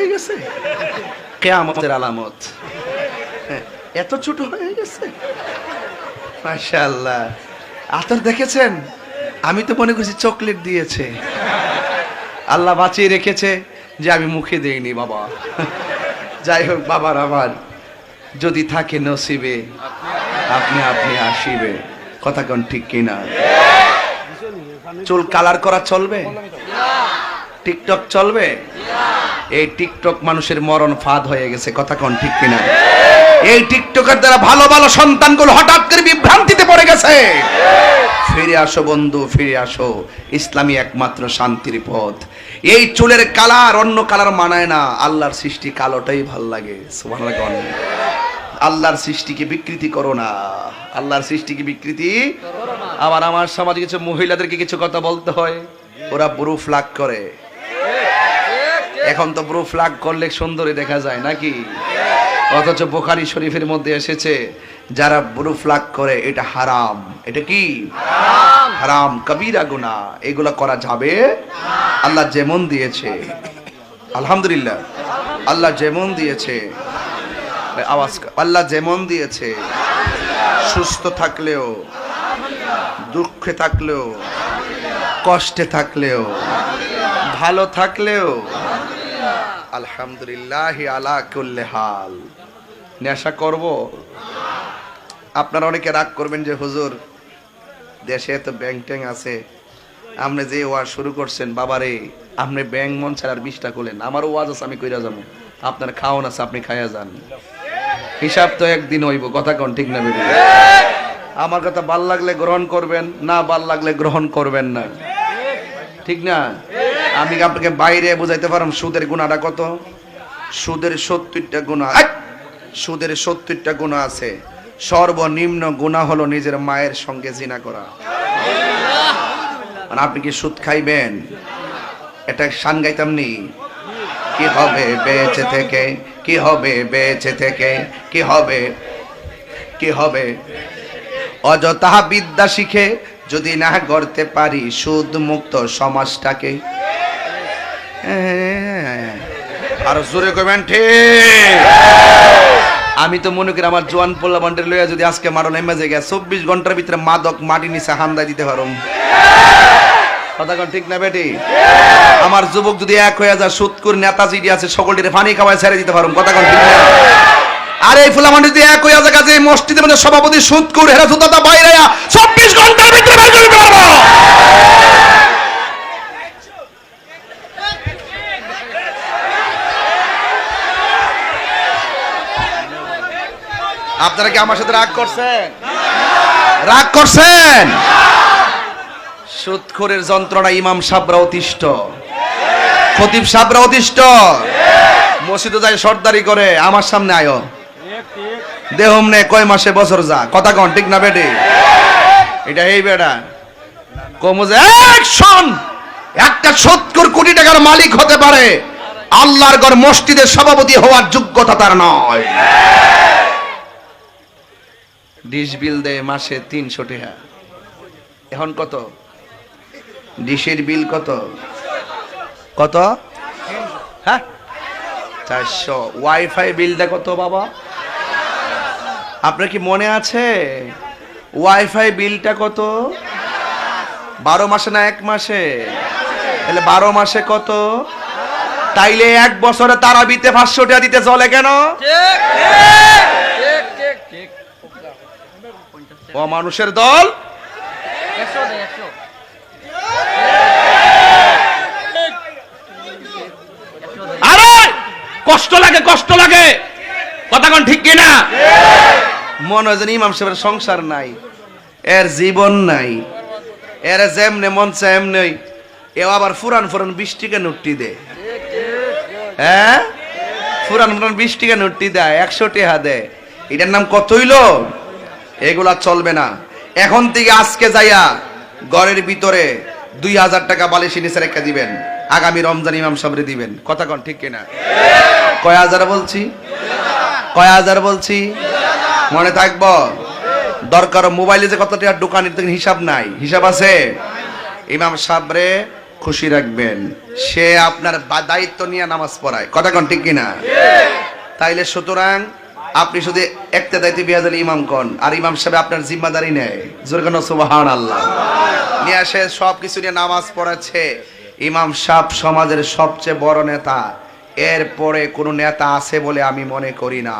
হয়ে গেছে? কেয়ামতের আলামত। হ্যাঁ, এত ছোট হয়ে গেছে? মাশাআল্লাহ। আতর দেখেছেন? আমি তো মনে করছি চকলেট দিয়েছে। আল্লাহ বাঁচিয়ে রেখেছে যে আমি মুখে দেইনি বাবা। যাই হোক বাবার আমার যদি থাকে নসিবে আপনি আপনি আসিবে কথা কোন ঠিক কিনা? চুল কালার করা চলবে? টিকটক চলবে? এই টিকটক মানুষের মরণ ফাঁদ হয়ে গেছে, কথা কোন ঠিক কিনা? এই টিকটকের দ্বারা ভালো ভালো সন্তানগুলো হঠাৎ করে বিভ্রান্তিতে পড়ে গেছে। ফিরে আসো বন্ধু, ফিরে আসো। ইসলামী একমাত্র শান্তির পথ। এই চুলের কালার অন্য কালার মানায় না। আল্লাহর সৃষ্টি কালোটাই ভালো লাগে। আল্লাহর সৃষ্টিকে বিকৃতি করো না। আল্লাহর সৃষ্টিকে বিকৃতি আবার আমার সমাজে কিছু মহিলাদেরকে কিছু কথা বলতে হয়। ওরা ব্রু ফ্লাগ করে। এখন তো ব্রু ফ্লাগ করলে সুন্দরী দেখা যায় নাকি? অথচ বোখারি শরীফের মধ্যে এসেছে যারা ব্রু ফ্লাগ করে এটা হারাম। এটা কি? হারাম। কবিরা গুনাহ। এগুলো করা যাবে? আল্লাহ যেমন দিয়েছে। আলহামদুলিল্লাহ। আল্লাহ যেমন দিয়েছে। আওয়াজ আল্লাহ যেমন দিয়েছে। সুস্থ থাকলেও দুঃখে থাকলেও কষ্টে থাকলেও ভালো থাকলেও আলহামদুলিল্লাহ আলা কুল্লে হাল। নেশা করব? আপনারা অনেকে রাগ করবেন যে, হুজুর, দেশে তো ব্যাংক ট্যাং আছে, আপনি যে ওয়াজ শুরু করছেন, বাবারে, আপনি ব্যাংক মন ছাড়ার বিষটা করলেন। আমার ওয়াজ আছে, আমি কইরা যাব। আপনার খাওয়ান আছে, আপনি খাইয়া যান। হিসাব তো একদিন হইব, কথা কোন ঠিক না বেরিয়ে আমার কথা ভালো লাগলে গ্রহণ করবেন, না ভালো লাগলে গ্রহণ করবেন না। ঠিক না? আমি আপনাকে বাইরে বোঝাইতে পারলাম সুদের গুণাটা কত? সুদের সত্তরটা গুণা! সুদের সত্তরটা গুণা আছে। সর্বনিম্ন গুণা হলো নিজের মায়ের সঙ্গে জিনা করা। মানে আপনি কি সুদ খাইবেন? এটা শান গাইতাম নি। কি হবে বেঁচে থেকে? কি হবে বেঁচে থেকে? কি হবে? কি হবে? অযথা বিদ্যা শিখে যদি না গড়তে পারি সুদ মুক্ত সমাজটাকে। আর জোরে কবেন ঠিক। আমি তো মনে করি আমার জোয়ান পোল্লা বান্ডের লইয়া যদি আজকে মারো নেমে যায় চব্বিশ ঘণ্টার ভিতরে মাদক মাটি নিচে হান্দা দিতে পারো কথা ঠিক না বেটি? আমার যুবক যদি এক হয়ে যায়, সুৎকুর নেতাজি আছে, সকলটির পানি খাওয়ায় ছেড়ে দিতে পারো কথা কোন ঠিক না? আর এই ফুলামান্ডি যদি এক হয়ে যায়, কাজে মসজিদের মধ্যে সভাপতি সুৎকুর হেরা সুতাতা বাইরে চব্বিশ ঘণ্টার ভিতরে বাইর পারব। আপনারা কি আমার সাথে রাগ করছেন? রাগ করছেন? সুৎখোরের যন্ত্রণা ইমাম সাবরা অতিষ্ঠ। খতিব সাবরা অতিষ্ঠ। মসজিদে যায় সর্দারি করে, আমার সামনে আয়ো। দেহম নে, কয় মাসে বছর যা? কথা কন, ঠিক না বেটে? এটা এই বেটা। কমজে শোন, একটা সত্তর কোটি টাকার মালিক হতে পারে। আল্লাহর গড় মসজিদের সভাপতি হওয়ার যোগ্যতা তার নয়। ডিশ বিল দেয় মাসে তিনশো টাকা। এখন কত? ডিশের বিল কত? কত? হ্যাঁ? চারশো। ওয়াইফাই বিলটা কত বাবা? আপনার কি মনে আছে? ওয়াইফাই বিলটা কত? বারো মাসে না এক মাসে? তাহলে বারো মাসে কত? তাইলে এক বছরে তারা বিতে পাঁচশো টাকা দিতে চলে কেন? ও মানুষের দল আরে কষ্ট লাগে কষ্ট লাগে। কথা কোন ঠিক কিনা? মনে হয় ইমাম সাহেবের সংসার নাই এর জীবন নাই এর যেমনে মন এমনি এও আবার ফুরান ফুরান বিশ টিকা নোটটি দে হ্যাঁ? ফুরান ফুরান বিশ টিকা নোটটি দেয় একশো টেহা দেয়। এটার নাম কত হইল? এগুলা চলবে না। এখন থেকে আজকে যাইয়া ঘরের ভিতরে দুই হাজার টাকা বালিশ নিচে রেখে দিবেন। আগামী রমজান ইমাম সাবরে দিবেন। কথা কন ঠিক কিনা? কয় হাজার বলছি? কয় হাজার বলছি? মনে থাকব? দরকার মোবাইলে যে কত টাকা দোকানের হিসাব নাই। হিসাব আছে? ইমাম সাবরে খুশি রাখবেন। সে আপনার দায়িত্ব নিয়ে নামাজ পড়ায়। কথা কন ঠিক কিনা? তাইলে সুতরাং আপনি শুধু একটা দায়িত্ব বিহাজাল ইমাম কন, আর ইমাম সাহেব আপনার জিম্মাদারি নেয়। জোরগান সুবাহান আল্লাহ নিয়ে আসে সব কিছু নিয়ে নামাজ পড়াচ্ছে। ইমাম সাহেব সমাজের সবচেয়ে বড় নেতা। এরপরে কোনো নেতা আছে বলে আমি মনে করি না।